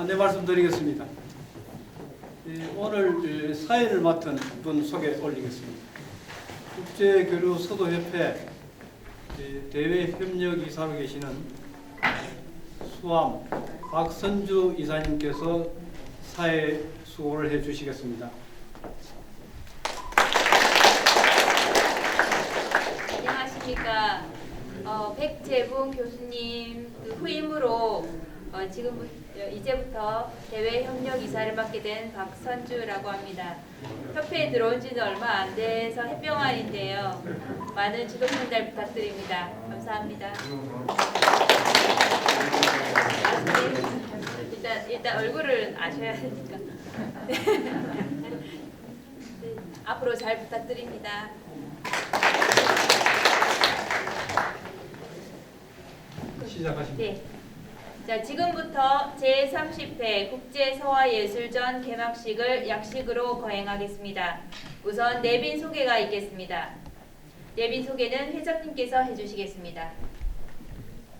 안내 말씀드리겠습니다. 예, 오늘 예, 사회를 맡은 분 소개 올리겠습니다. 국제교류 서도협회 예, 대외 협력 이사로 계시는 수암 박선주 이사님께서 사회 수고를 해주시겠습니다. 안녕하십니까. 어, 백재붕 교수님 그 후임으로 어, 지금 이제부터 대외 협력 이사를 맡게 된 박선주라고 합니다. 협회에 들어온 지는 얼마 안 돼서 해병환인데요. 많은 지도 전달 부탁드립니다. 감사합니다. 네, 일단 일단 얼굴을 아셔야 되니까. 네. 네, 앞으로 잘 부탁드립니다. 시작하십니다. 네. 자, 지금부터 제30회 국제서화예술전 개막식을 약식으로 거행하겠습니다. 우선 내빈 소개가 있겠습니다. 내빈 소개는 회장님께서 해주시겠습니다.